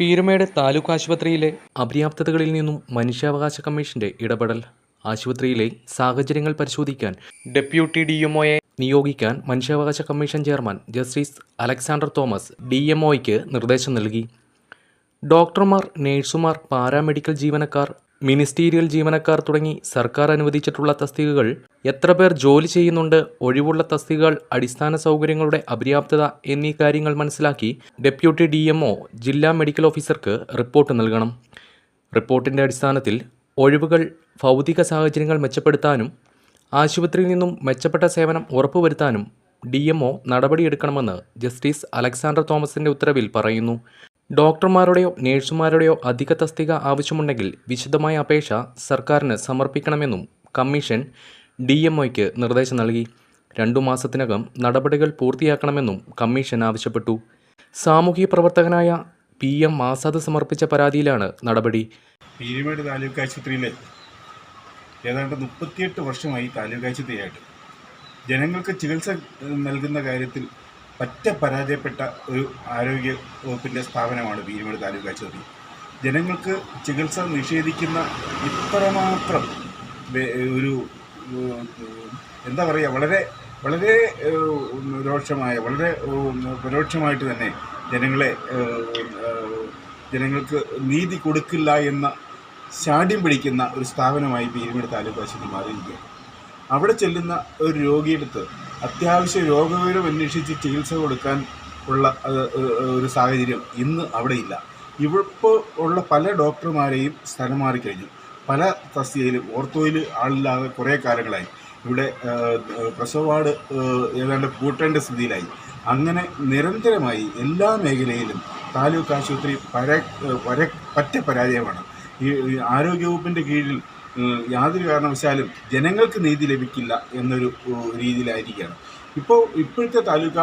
പീരുമേട് താലൂക്ക് ആശുപത്രിയിലെ അപര്യാപ്തതകളിൽ നിന്നും മനുഷ്യാവകാശ കമ്മീഷന്റെ ഇടപെടൽ ആശുപത്രിയിലെ സാഹചര്യങ്ങൾ പരിശോധിക്കാൻ ഡെപ്യൂട്ടി ഡി എംഒയെ നിയോഗിക്കാൻ മനുഷ്യാവകാശ commission chairman justice Alexander Thomas D എംഒയ്ക്ക് നിർദ്ദേശം നൽകി. ഡോക്ടർമാർ നഴ്സുമാർ പാരാമെഡിക്കൽ ജീവനക്കാർ മിനിസ്റ്റീരിയൽ ജീവനക്കാർ തുടങ്ങി സർക്കാർ അനുവദിച്ചിട്ടുള്ള തസ്തികകൾ എത്ര പേർ ജോലി ചെയ്യുന്നുണ്ട് ഒഴിവുള്ള തസ്തികകൾ അടിസ്ഥാന സൗകര്യങ്ങളുടെ അപര്യാപ്തത എന്നീ കാര്യങ്ങൾ മനസ്സിലാക്കി ഡെപ്യൂട്ടി ഡി ജില്ലാ മെഡിക്കൽ ഓഫീസർക്ക് റിപ്പോർട്ട് നൽകണം. റിപ്പോർട്ടിന്റെ അടിസ്ഥാനത്തിൽ ഒഴിവുകൾ ഭൗതിക സാഹചര്യങ്ങൾ മെച്ചപ്പെടുത്താനും ആശുപത്രിയിൽ നിന്നും മെച്ചപ്പെട്ട സേവനം ഉറപ്പുവരുത്താനും ഡി എം ഒ നടപടിയെടുക്കണമെന്ന് ജസ്റ്റിസ് അലക്സാണ്ടർ തോമസിന്റെ ഉത്തരവിൽ പറയുന്നു. ഡോക്ടർമാരുടെയോ നഴ്സുമാരുടെയോ അധിക തസ്തിക ആവശ്യമുണ്ടെങ്കിൽ വിശദമായ അപേക്ഷ സർക്കാരിന് സമർപ്പിക്കണമെന്നും കമ്മീഷൻ ഡി എംഒയ്ക്ക് നിർദ്ദേശം നൽകി. രണ്ടു മാസത്തിനകം നടപടികൾ പൂർത്തിയാക്കണമെന്നും കമ്മീഷൻ ആവശ്യപ്പെട്ടു. സാമൂഹിക പ്രവർത്തകനായ പി എം ആസാദ് സമർപ്പിച്ച പരാതിയിലാണ് നടപടി. പീരുമേട് താലൂക്ക് ആശുപത്രിയിൽ ഏതാണ്ട് മുപ്പത്തിയെട്ട് വർഷമായി താലൂക്ക് ആശുപത്രിയായിട്ട്. ജനങ്ങൾക്ക് ചികിത്സ നൽകുന്ന കാര്യത്തിൽ പറ്റ പരാജയപ്പെട്ട ഒരു ആരോഗ്യ വകുപ്പിന്റെ സ്ഥാപനമാണ് പീരുമേട് താലൂക്ക് ആശുപത്രി. ജനങ്ങൾക്ക് ചികിത്സ നിഷേധിക്കുന്ന ഇത്രമാത്രം ഒരു എന്താ പറയുക വളരെ വളരെ രോക്ഷമായ വളരെ പരോക്ഷമായിട്ട് തന്നെ ജനങ്ങളെ ജനങ്ങൾക്ക് നീതി കൊടുക്കില്ല എന്ന ശാഠ്യം പിടിക്കുന്ന ഒരു സ്ഥാപനമായി പീരുമേട് താലൂക്ക് ആശുപത്രി മാറിയിരിക്കുക അവിടെ ചെല്ലുന്ന ഒരു രോഗിയെടുത്ത് അത്യാവശ്യ രോഗവിവരം അന്വേഷിച്ച് ചികിത്സ കൊടുക്കാൻ ഉള്ള ഒരു സാഹചര്യം ഇന്ന് അവിടെയില്ല ഇപ്പോൾ ഉള്ള പല ഡോക്ടർമാരെയും സ്ഥലം മാറിക്കഴിഞ്ഞു. പല തസ്തികയിലും ഓർത്തോയിൽ ആളില്ലാതെ കുറേ കാലങ്ങളായി. ഇവിടെ പ്രസവാട് ഏതാണ്ട് പൂട്ടേണ്ട സ്ഥിതിയിലായി. അങ്ങനെ നിരന്തരമായി എല്ലാ മേഖലയിലും താലൂക്ക് ആശുപത്രി പര പര പറ്റ പരാജയമാണ്. ഈ ആരോഗ്യവകുപ്പിന്റെ കീഴിൽ യാതൊരു കാരണവശാലും ജനങ്ങൾക്ക് നീതി ലഭിക്കില്ല എന്നൊരു രീതിയിലായിരിക്കുകയാണ്. ഇപ്പോൾ ഇപ്പോഴത്തെ താലൂക്ക്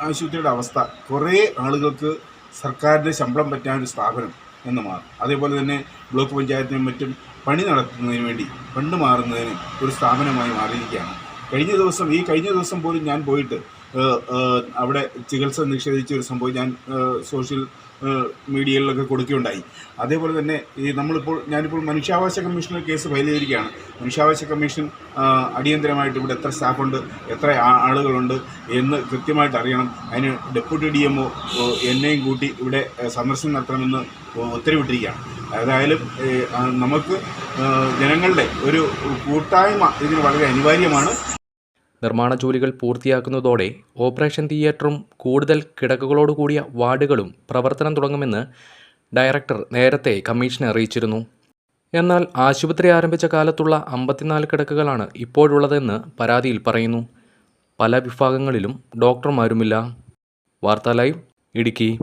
ആശുപത്രിയുടെ അവസ്ഥ കുറേ ആളുകൾക്ക് സർക്കാരിന്റെ ശമ്പളം പറ്റാനൊരു സ്ഥാപനം എന്ന് മാറും. അതേപോലെ തന്നെ ബ്ലോക്ക് പഞ്ചായത്തിനും മറ്റും പണി നടത്തുന്നതിന് വേണ്ടി ഫണ്ട് മാറുന്നതിന് ഒരു സ്ഥാപനമായി മാറിയിരിക്കുകയാണ്. കഴിഞ്ഞ ദിവസം ഈ കഴിഞ്ഞ ദിവസം പോലും ഞാൻ പോയിട്ട് അവിടെ ചികിത്സ നിഷേധിച്ച ഒരു സംഭവം ഞാൻ സോഷ്യൽ മീഡിയയിലൊക്കെ കൊടുക്കുകയുണ്ടായി. അതേപോലെ തന്നെ ഈ നമ്മളിപ്പോൾ ഞാനിപ്പോൾ മനുഷ്യാവകാശ കമ്മീഷനിൽ കേസ് ഫയൽ ചെയ്തിരിക്കുകയാണ്. മനുഷ്യാവകാശ കമ്മീഷൻ അടിയന്തരമായിട്ട് ഇവിടെ എത്ര സ്റ്റാഫുണ്ട് എത്ര ആളുകളുണ്ട് എന്ന് കൃത്യമായിട്ട് അറിയണം. അതിന് ഡെപ്യൂട്ടി ഡി എംഒ എന്നെയും കൂട്ടി ഇവിടെ സന്ദർശനം നടത്തണമെന്ന് ഉത്തരവിട്ടിരിക്കുകയാണ്. ഏതായാലും നമുക്ക് ജനങ്ങളുടെ ഒരു കൂട്ടായ്മ ഇതിന് വളരെ അനിവാര്യമാണ്. നിർമ്മാണ ജോലികൾ പൂർത്തിയാക്കുന്നതോടെ ഓപ്പറേഷൻ തിയേറ്ററും കൂടുതൽ കിടക്കുകളോടുകൂടിയ വാർഡുകളും പ്രവർത്തനം തുടങ്ങുമെന്ന് ഡയറക്ടർ നേരത്തെ കമ്മീഷനെ അറിയിച്ചിരുന്നു. എന്നാൽ ആശുപത്രി ആരംഭിച്ച കാലത്തുള്ള അമ്പത്തിനാല് കിടക്കുകളാണ് ഇപ്പോഴുള്ളതെന്ന് പരാതിയിൽ പറയുന്നു. പല വിഭാഗങ്ങളിലും ഡോക്ടർമാരുമില്ല. വാർത്താ ലൈവ് ഇടുക്കി.